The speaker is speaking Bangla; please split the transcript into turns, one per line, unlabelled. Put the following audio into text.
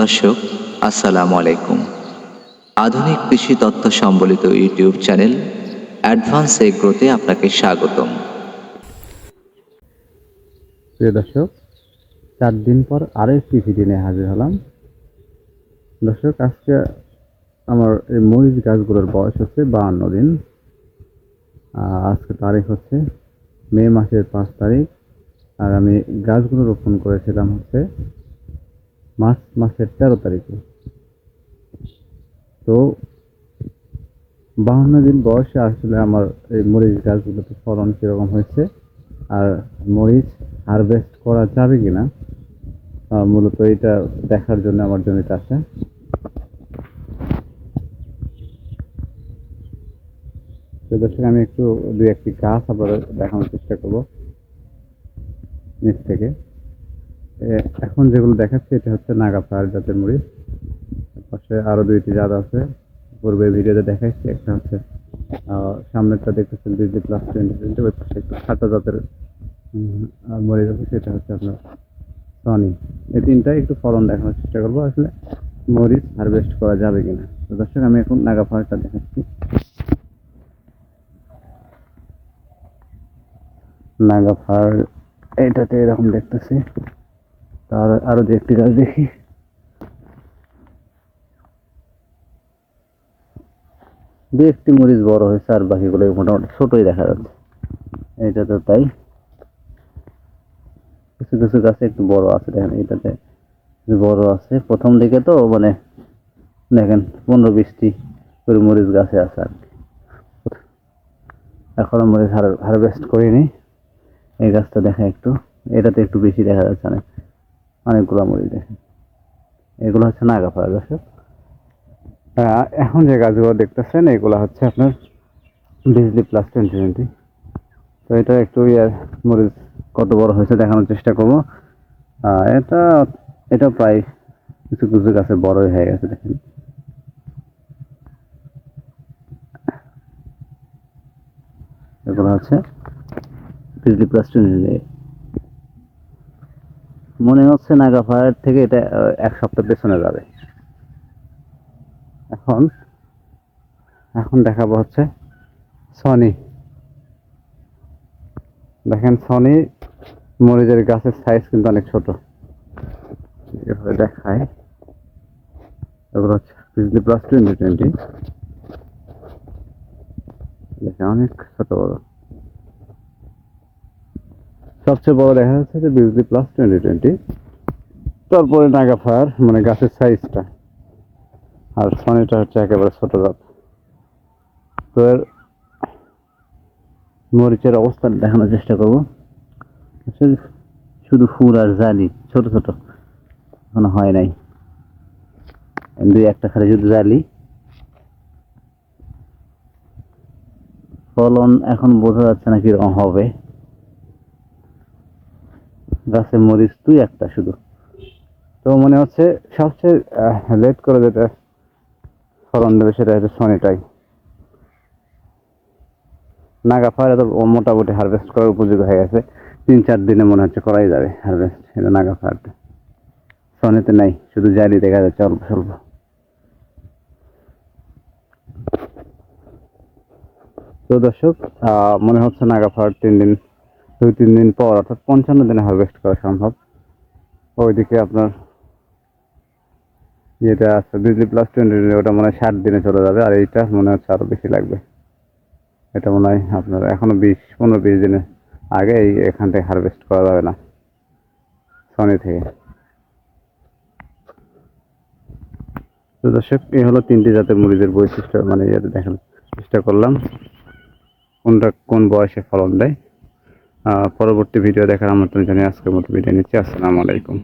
দর্শক, আসসালামু আলাইকুম। আধুনিক কৃষি তথ্য সম্বলিত ইউটিউব চ্যানেল অ্যাডভান্স এগ্রোতে আপনাকে স্বাগতম।
প্রিয় দর্শক, চার দিন পর আরও একটি ভিডিও নিয়ে হাজির হলাম। দর্শক, আজকে আমার এই মরিচ গাছগুলোর বয়স হচ্ছে বাহান্ন দিন। আজকে তারিখ হচ্ছে মে মাসের পাঁচ তারিখ। আর আমি গাছগুলো রোপণ করেছিলাম হচ্ছে মার্চ মাসের তেরো তারিখে। তো বাহান্ন দিন বয়সে আসলে আমার এই মরিচ গাছগুলোতে ফলন কীরকম হয়েছে, আর মরিচ হারভেস্ট করা যাবে কি না মূলত এটা দেখার জন্য আমার জমিতে আসা। দর্শক আমি একটু দুই একটি গাছ আবার দেখানোর চেষ্টা করব, নিচ থেকে। এখন যেগুলো দেখাচ্ছি, এটা হচ্ছে নাগা ফায়ার জাতের মরিচ পাশে আরও দুইটি জাত আছে। পূর্বে ভিডিওতে দেখাচ্ছি একটা হচ্ছে সামনেরটা দেখতেছেন বিজি প্লাস টোয়েন্টি টোয়েন্টি ওই পাশে একটু খাটো জাতের মরিচ আছে, সেটা হচ্ছে আপনার সনি। এই তিনটাই একটু ফলন দেখানোর চেষ্টা করব, আসলে মরিচ হারভেস্ট করা যাবে কিনা। তো দর্শক, আমি এখন নাগা ফায়ারটা দেখাচ্ছি। নাগা ফায়ার এইটাতে এরকম দেখতেছি। তার আরও যে একটি গাছ দেখি। দু একটি মরিচ বড় হয়েছে, আর বাকিগুলো মোটামুটি ছোটই দেখা যাচ্ছে। এইটা তো তাই। কিছু কিছু গাছে একটু বড় আছে, দেখেন এটাতে বড় আছে। প্রথম দিকে তো মানে দেখেন পনেরো বিশটি করে মরিচ গাছে আছে আর কি। এখনও মরিচ হারভেস্ট করিনি। এই গাছটা দেখা একটু। এটাতে একটু বেশি দেখা যাচ্ছে অনেক। অনেকগুলো মরিচ দেখেন। এগুলো হচ্ছে নাগাফাড়া দর্শক। এখন যে গাছগুলো দেখতেছেন, এগুলো হচ্ছে আপনার বিজলি প্লাস টোয়েন্টি টোয়েন্টি তো এটা একটু ইয়ার মরিচ কত বড় হয়েছে দেখানোর চেষ্টা করব। এটা এটা প্রায় কিছু কিছু গাছে বড়ই হয়ে গেছে দেখেন। এগুলো হচ্ছে বিজলি প্লাস টোয়েন্টি মনে হচ্ছে নাগা ফায়ার থেকে এটা এক সপ্তাহ পেছনে যাবে। এখন এখন দেখাবো হচ্ছে সনি দেখেন সনি মরিচের গাছের সাইজ কিন্তু অনেক ছোট। এভাবে দেখায়। এগুলো হচ্ছে প্লাস টোয়েন্টি টোয়েন্টি দেখেন, অনেক ছোট বড়। সবচেয়ে বড় দেখা যাচ্ছে যে বিজলি প্লাস টোয়েন্টি টোয়েন্টি তারপরে নাগা ফায়ার মানে গাছের সাইজটা আর সনিটা হচ্ছে একেবারে ছোট জাত। তো এর মরিচের অবস্থা দেখানোর চেষ্টা করব। শুধু ফুল আর জালি, ছোট ছোট। এখনও হয় নাই। দুই একটা খালি শুধু জালি। ফলন এখন বোঝা যাচ্ছে না কীরকম হবে। গাছে মরিচ দুই একটা শুধু। তো মনে হচ্ছে সবচেয়ে লেট করে যেটা ফলন দেবে সেটা হচ্ছে সনিটাই নাগা ফায়ারে তো মোটামুটি হারভেস্ট করার উপযোগী হয়ে গেছে। তিন চার দিনে মনে হচ্ছে করাই যাবে হারভেস্ট এটা নাগা ফায়ারটা সনিতে নাই, শুধু জারি দেখা যাচ্ছে অল্প স্বল্প। তো দর্শক মনে হচ্ছে নাগা ফায়ার তিন দিন দুই তিন দিন পর, অর্থাৎ পঞ্চান্ন দিনে হারভেস্ট করা সম্ভব। ওইদিকে আপনার যেটা আছে বিজলি প্লাস টোয়েন্টি ওটা মনে হয় ষাট দিনে চলে যাবে, আর এইটা মনে হচ্ছে আরও বেশি লাগবে। এটা মনে হয় আপনার এখনও বিশ, পনেরো, বিশ দিনে আগে এই এখান থেকে হারভেস্ট করা যাবে না সনি থেকে। তো দর্শক এই হলো তিনটি জাতের মুড়িদের বৈশিষ্ট্য মানে ইয়েতে দেখার চেষ্টা করলাম। কোনটা কোন বয়সে ফলন দেয়? পরবর্তী ভিডিও দেখার আমন্ত্রণ জানিয়ে আজকের মতো ভিডিও নিচ্ছি। আসসালামু আলাইকুম।